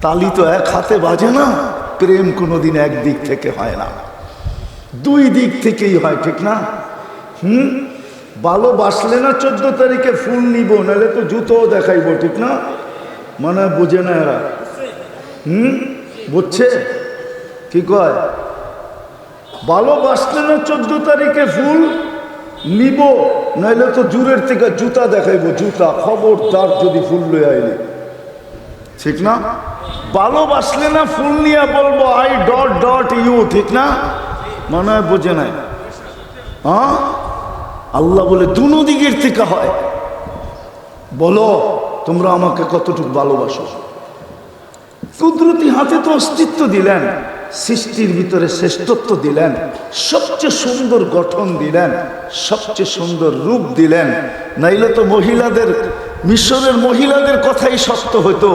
তালি তো এক হাতে বাজে না, প্রেম কোনোদিন এক দিক থেকে হয় না। দুই দিক থেকেই হয়, ঠিক না? হুম? ভালোবাসলে না চোদ্দ তারিখে ফুল নিব, নাহলে তো জুতোও দেখাইবো, ঠিক না? মানে বোঝে না এরা। হুম? বুঝছে? কি কয়? ভালোবাসলে না চোদ্দ তারিখে ফুল নিব, নাহলে তো জুরের থেকে জুতা দেখাইবো, জুতা খবরদার যদি ফুল লই আইলে। ঠিক না? ভালোবাসলে না ফুল নিয়ে বলব, আই ডট ডট ইউ ঠিক না? মনে হয় বোঝে নাই। হ্যাঁ? আল্লাহ বলে দুনো দিকের থেকে হয়। বলো, তোমরা আমাকে কতটুকু ভালোবাসো? কুদরতি হাতে তো অস্তিত্ব দিলেন, সৃষ্টির ভিতরে শ্রেষ্ঠত্ব দিলেন, সবচেয়ে সুন্দর গঠন দিলেন, সবচেয়ে সুন্দর রূপ দিলেন, নাইলে তো মহিলাদের মিশরের মহিলাদের কথাই সত্য হতো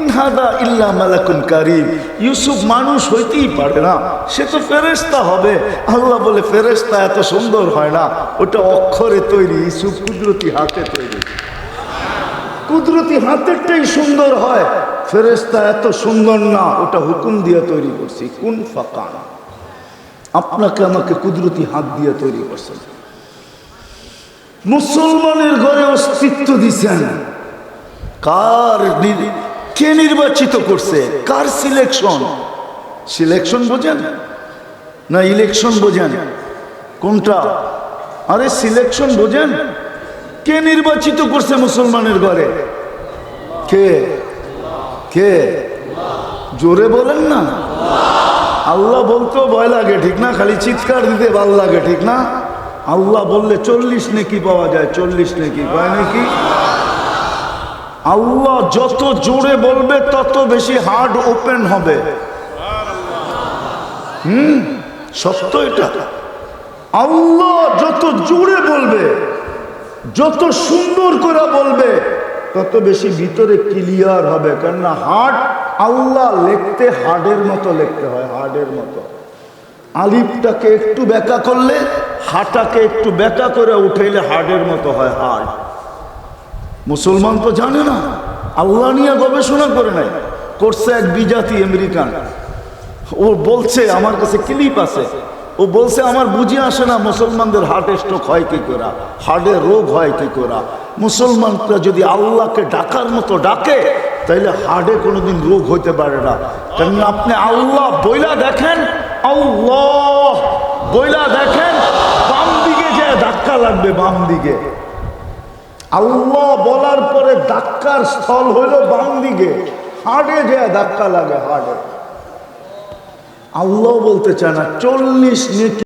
ইনহাদা ইল্লা মালাকুন কারিম। ইউসুফ মানুষ হইতেই পারে না, সে তো ফেরেস্তা হবে। আল্লাহ বলে ফেরেস্তা এত সুন্দর হয় না, ওটা অক্ষরে তৈরি, ইউসুফ কুদরতি হাতে তৈরি। কুদরতি হাতেরটাই সুন্দর হয় ফেরেস্তা এত সুন্দর না, ওটা হুকুম দিয়ে তৈরি করছি, কোন ফাঁকান। আপনাকে আমাকে কুদরতি হাত দিয়ে তৈরি করছেন। মুসলমানের ঘরে অস্তিত্ব দিছেন কার কে নির্বাচিত করছে? কার সিলেকশন সিলেকশন বোঝেন? না ইলেকশন বোঝেন? কোনটা? আরে সিলেকশন বোঝেন? কে নির্বাচিত করছে মুসলমানের ঘরে? কে? কে? জোরে বলেন না। আল্লাহ বলতেও ভয় লাগে, ঠিক না? খালি চিৎকার দিতে ভালো লাগে, ঠিক না? আল্লাহ বললে চল্লিশ নেকি পাওয়া যায়, চল্লিশ নেকি পায় নাকি? আল্লাহ যত জোরে বলবে, তত বেশি হার্ড ওপেন হবে। হুম, সত্য এটা। আল্লাহ যত জোরে বলবে, যত সুন্দর করে বলবে, তত বেশি ভিতরে ক্লিয়ার হবে। কেননা হার্ট আল্লাহ লিখতে হার্ডের মতো লিখতে হয় হার্ডের মতো। আলিফটাকে একটু ব্যাকা করলে হাটাকে একটু ব্যাকা করে উঠাইলে হার্ডের মতো হয় হার্ড মুসলমান তো জানে না, আল্লাহ নিয়ে গবেষণা করে নাই, করছে এক বিজাতি আমেরিকান। ও বলছে, আমার কাছে ক্লিপ আছে, ও বলছে, আমার বুঝে আসে না মুসলমানদের হার্ট স্ট্রোক হয় কি করা, হার্টের রোগ হয় কি করা। মুসলমানরা যদি আল্লাহকে ডাকার মতো ডাকে, তাইলে হার্টে কোনোদিন রোগ হইতে পারে না। কারণ আপনি আল্লাহ বইলা দেখেন, আল্লাহ বইলা দেখেন লাগবে বাম দিকে। আল্লাহ বলার পরে ধাক্কার স্থল হইল বাম দিকে। হাড়ে যায় ধাক্কা লাগে হাড়ে আল্লাহ বলতে চায় না, চল্লিশ নেকি